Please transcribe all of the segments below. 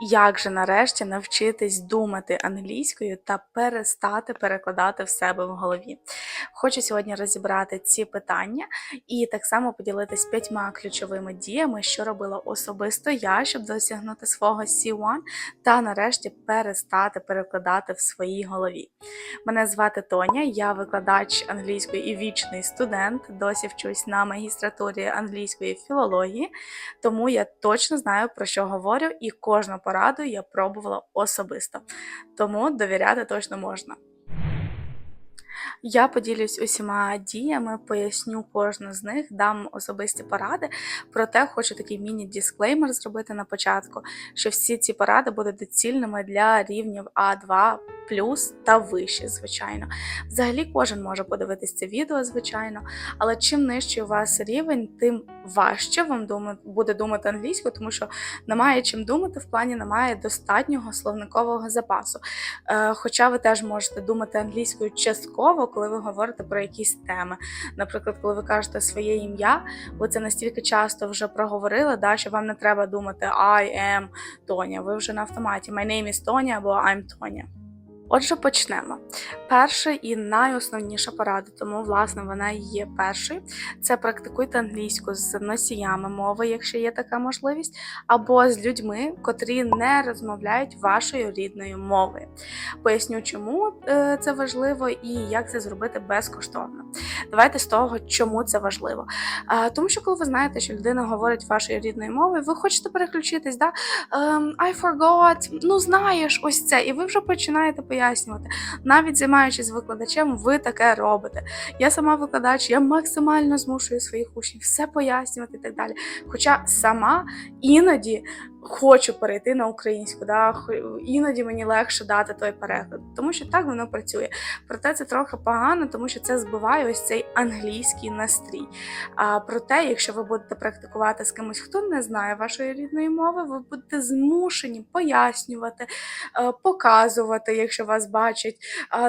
Як же нарешті навчитись думати англійською та перестати перекладати в себе в голові? Хочу сьогодні розібрати ці питання і так само поділитись п'ятьма ключовими діями, що робила особисто я, щоб досягнути свого C1 та нарешті перестати перекладати в своїй голові. Мене звати Тоня, я викладач англійської і вічний студент. Досі вчусь на магістратурі англійської філології, тому я точно знаю про що говорю, і кожну пораду я пробувала особисто. Тому довіряти точно можна. Я поділюсь усіма діями, поясню кожну з них, дам особисті поради. Проте хочу такий міні-дисклеймер зробити на початку, що всі ці поради будуть доцільними для рівнів А2 плюс та вище, звичайно. Взагалі кожен може подивитись це відео, звичайно, але чим нижчий у вас рівень, тим важче вам дума- буде думати англійською, тому що немає чим думати, в плані немає достатнього словникового запасу. Е, Хоча ви теж можете думати англійською частково, коли ви говорите про якісь теми. Наприклад, коли ви кажете своє ім'я, ви це настільки часто вже проговорили, да, що вам не треба думати I am Тоня. Ви вже на автоматі My name is Тоня або I'm Тоня. Отже, почнемо. Перша і найосновніша порада, тому власне вона і є першою. Це практикуйте англійську з носіями мови, якщо є така можливість, або з людьми, котрі не розмовляють вашою рідною мовою. Поясню, чому е, це важливо і як це зробити безкоштовно. Давайте з того, чому це важливо. Тому що коли ви знаєте, що людина говорить вашою рідною мовою, ви хочете переключитись, да? Ем, I forgot, ну знаєш, ось це, і ви вже починаєте пояснювати. Навіть займаючись викладачем, ви таке робите. Я сама викладач, я максимально змушую своїх учнів все пояснювати і так далі. Хоча сама іноді хочу перейти на українську, да? іноді мені легше дати той переклад, тому що так воно працює. Проте це трохи погано, тому що це збиває ось цей англійський настрій. А проте, якщо ви будете практикувати з кимось, хто не знає вашої рідної мови, ви будете змушені пояснювати, показувати, якщо вас бачать,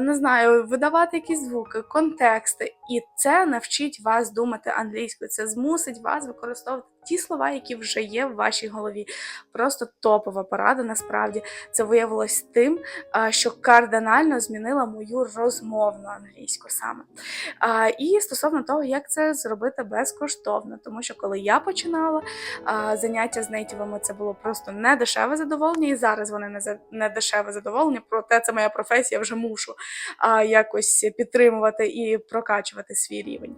не знаю, видавати якісь звуки, контексти. І це навчить вас думати англійською. Це змусить вас використовувати ті слова, які вже є в вашій голові. Просто топова порада. Насправді це виявилось тим, що кардинально змінила мою розмовну англійську саме. І стосовно того, як це зробити безкоштовно, тому що коли я починала заняття з нейтівами, це було просто не дешеве задоволення, і зараз вони не дешеве задоволення. Проте це моя професія, вже мушу якось підтримувати і прокачувати свій рівень.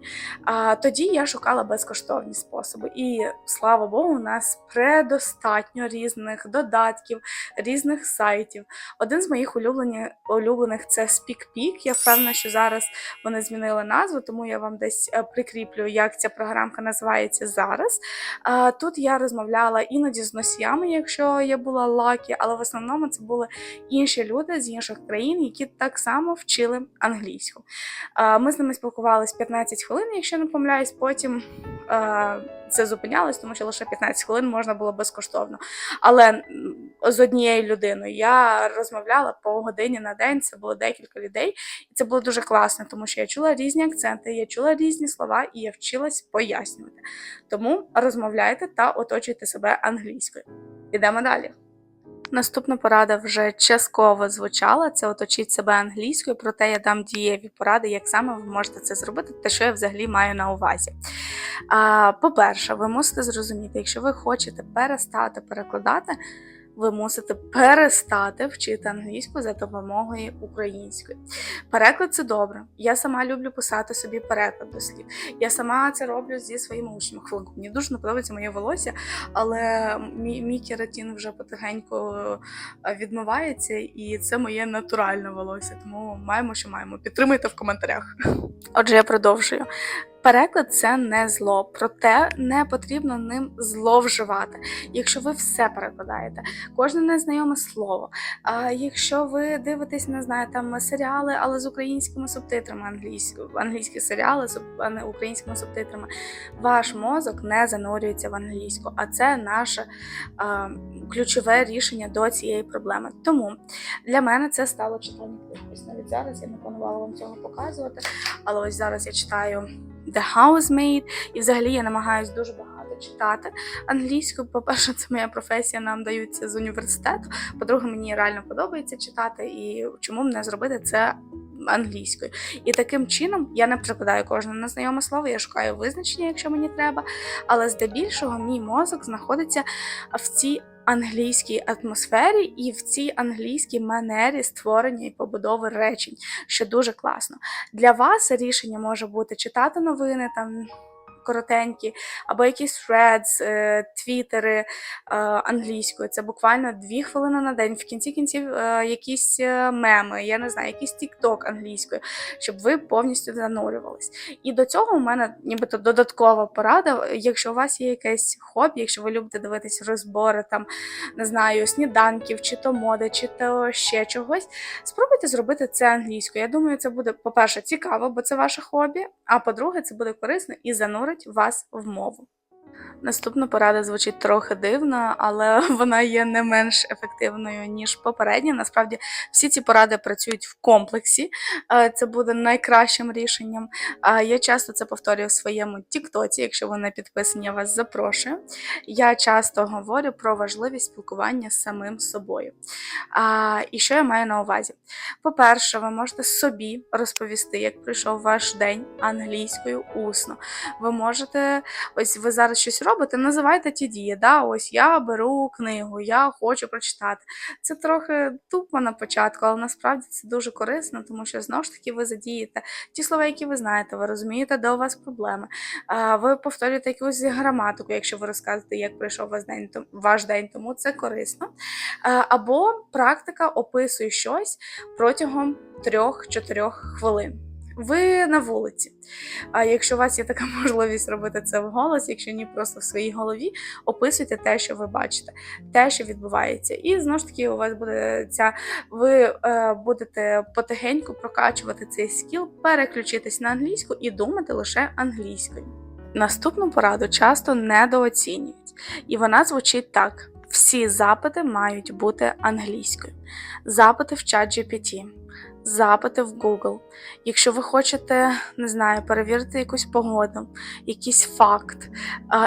Тоді я шукала безкоштовні способи, і слава Богу, у нас предостатньо різних додатків, різних сайтів. Один з моїх улюблені, улюблених це SpeakPeak. Я впевнена, що зараз вони змінили назву, тому я вам десь е, прикріплю, як ця програмка називається зараз. Тут я розмовляла іноді з носіями, якщо я була лакі, але в основному це були інші люди з інших країн, які так само вчили англійську. Ми з ними спілкувалися 15 хвилин, якщо не помиляюсь, потім. Це зупинялось, тому що лише 15 хвилин можна було безкоштовно. Але з однією людиною я розмовляла по годині на день. Це було декілька людей, і це було дуже класно, тому що я чула різні акценти, я чула різні слова, і я вчилась пояснювати. Тому розмовляйте та оточуйте себе англійською. Ідемо далі. Наступна порада вже частково звучала: це оточіть себе англійською, проте я дам дієві поради, як саме ви можете це зробити, та що я взагалі маю на увазі. По-перше, ви мусите зрозуміти, якщо ви хочете перестати перекладати, ви мусите перестати вчити англійську за допомогою української. Переклад це добре. Я сама люблю писати собі переклад до слів. Я сама це роблю зі своїми учнями. Хвилинку, мені дуже не подобається моє волосся, але мій, мій кератин вже потихеньку е, відмивається, і це моє натуральне волосся. Тому маємо, що маємо. Підтримуйте в коментарях. Отже, я продовжую. Переклад це не зло, проте не потрібно ним зловживати. Якщо ви все перекладаєте, кожне незнайоме слово. А якщо ви дивитесь, не знаю, там серіали, але з українськими субтитрами, англійські, англійські серіали з а не українськими субтитрами, ваш мозок не занурюється в англійську, а це наше а, ключове рішення до цієї проблеми. Тому для мене це стало читання. Ось навіть зараз я не планувала вам цього показувати, але ось зараз я читаю The Housemaid, і взагалі я намагаюся дуже багато читати англійською. По-перше, це моя професія, нам даються з університету. По-друге, мені реально подобається читати, і чому б не зробити це англійською. І таким чином я не прикладаю кожне незнайоме слово, я шукаю визначення, якщо мені треба. Але здебільшого мій мозок знаходиться в цій англійській атмосфері і в цій англійській манері створення і побудови речень, що дуже класно. Для вас рішення може бути читати новини там. Коротенькі, або якісь threads, е, твіттери е, англійською. Це буквально дві хвилини на день. В кінці кінців е, якісь меми, я не знаю, якийсь TikTok англійською, щоб ви повністю занурювались. І до цього у мене нібито додаткова порада. Якщо у вас є якесь хобі, якщо ви любите дивитись розбори, там не знаю, сніданків, чи то моди, чи то ще чогось, спробуйте зробити це англійською. Я думаю, це буде, по-перше, цікаво, бо це ваше хобі. А по-друге, це буде корисно і занурить вас в мову. Наступна порада звучить трохи дивно, але вона є не менш ефективною, ніж попередня. Насправді, всі ці поради працюють в комплексі. Е, Це буде найкращим рішенням. Я часто це повторюю в своєму Тіктоці. Якщо ви не підписані, я вас запрошую. Я часто говорю про важливість спілкування з самим собою. І що я маю на увазі? По-перше, ви можете собі розповісти, як пройшов ваш день англійською усно. Ви можете, ось ви зараз щось робите, називайте ті дії. Да? Ось я беру книгу, я хочу прочитати. Це трохи тупо на початку, але насправді це дуже корисно, тому що знову ж таки ви задієте ті слова, які ви знаєте, ви розумієте, де у вас проблеми. Ви повторюєте якусь граматику, якщо ви розказуєте, як пройшов ваш день, тому це корисно. Або практика описує щось протягом 3-4 хвилин. Ви на вулиці. А якщо у вас є така можливість робити це вголос, якщо ні, просто в своїй голові, описуйте те, що ви бачите, те, що відбувається. І знову ж таки, у вас буде ця, ви е, будете потихеньку прокачувати цей скіл, переключитись на англійську і думати лише англійською. Наступну пораду часто недооцінюють, і вона звучить так: всі запити мають бути англійською. Запити в чат GPT, запити в Google. Якщо ви хочете, не знаю, перевірити якусь погоду, якийсь факт,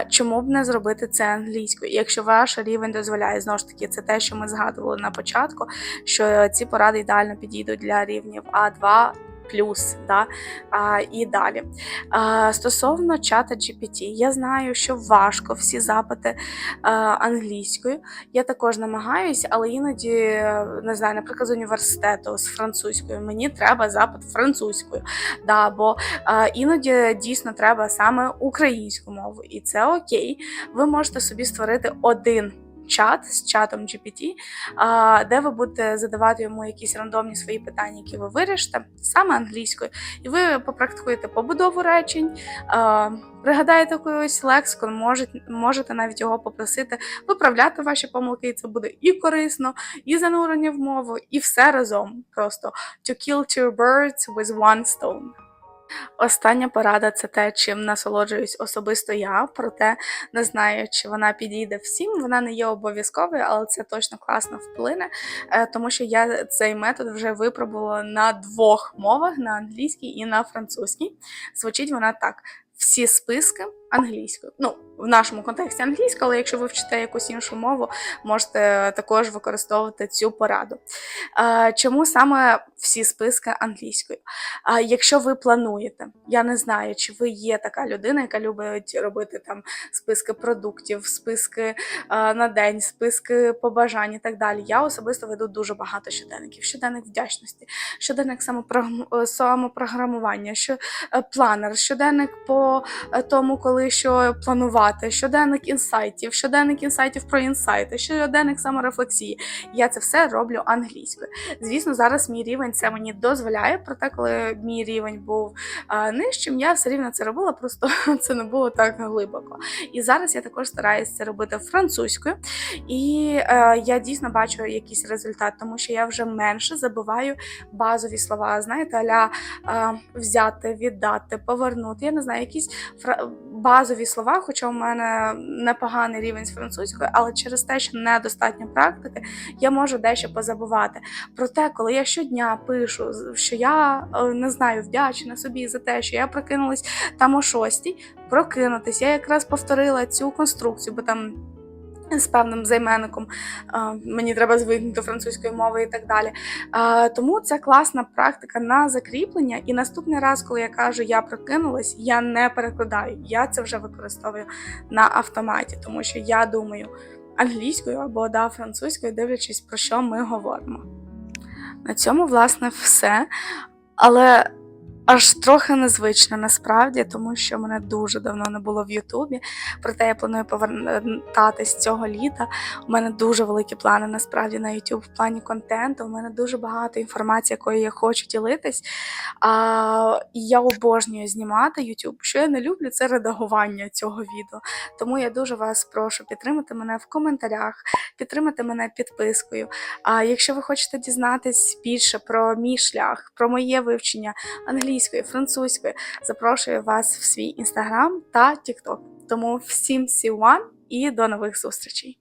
чому б не зробити це англійською? Якщо ваш рівень дозволяє, знову ж таки, це те, що ми згадували на початку, що ці поради ідеально підійдуть для рівнів А2. Плюс, да, а, і далі. А, стосовно чата GPT, я знаю, що важко всі запити а, англійською. Я також намагаюся, але іноді не знаю, наприклад, з університету з французькою мені треба запит французькою. Да, бо а, іноді дійсно треба саме українську мову, і це окей. Ви можете собі створити один. Чат з чатом GPT, де ви будете задавати йому якісь рандомні свої питання, які ви вирішите, саме англійською, і ви попрактикуєте побудову речень, пригадаєте якийсь лексикон, можете, можете навіть його попросити виправляти ваші помилки, і це буде і корисно, і занурення в мову, і все разом. Просто to kill two birds with one stone. Остання порада це те, чим насолоджуюсь особисто я, проте не знаю, чи вона підійде всім. Вона не є обов'язковою, але це точно класно вплине, е, тому що я цей метод вже випробувала на двох мовах: на англійській і на французькій. Звучить вона так: всі списки англійською. Ну, в нашому контексті англійська, але якщо ви вчите якусь іншу мову, можете також використовувати цю пораду. Чому саме всі списки англійською? Якщо ви плануєте, я не знаю, чи ви є така людина, яка любить робити там списки продуктів, списки на день, списки побажань і так далі. Я особисто веду дуже багато щоденників: щоденник вдячності, щоденник самопрограмування, е, планер, щоденник по е, тому, коли що планувати, щоденник інсайтів, щоденник інсайтів про інсайти, щоденник саморефлексії. Я це все роблю англійською. Звісно, зараз мій рівень це мені дозволяє, проте, коли мій рівень був нижчим, я все рівно це робила, просто це не було так глибоко. І зараз я також стараюся це робити французькою, і е, я дійсно бачу якийсь результат, тому що я вже менше забуваю базові слова. Знаєте, аля е, взяти, віддати, повернути. Я не знаю, якісь базові слова, хоча у мене непоганий рівень з французькою, але через те, що недостатньо практики, я можу дещо позабувати. Проте, коли я щодня пишу, що я е, не знаю, вдячна собі за те, що я прокинулась там о шостій, прокинутись, я якраз повторила цю конструкцію, бо там. З певним займенником мені треба звикнути до французької мови і так далі. Тому це класна практика на закріплення. І наступний раз, коли я кажу я прокинулась, я не перекладаю. Я це вже використовую на автоматі, тому що я думаю англійською або да, французькою, дивлячись, про що ми говоримо. На цьому, власне, все. Але аж трохи незвично насправді, тому що мене дуже давно не було в Ютубі. Проте я планую повертатись цього літа. У мене дуже великі плани насправді на YouTube в плані контенту. У мене дуже багато інформації, якою я хочу ділитись. А, і я обожнюю знімати YouTube. Що я не люблю, це редагування цього відео. Тому я дуже вас прошу підтримати мене в коментарях, підтримати мене підпискою. А якщо ви хочете дізнатись більше про мій шлях, про моє вивчення англійської, французької, запрошую вас в свій інстаграм та тікток. Тому всім сі і до нових зустрічей!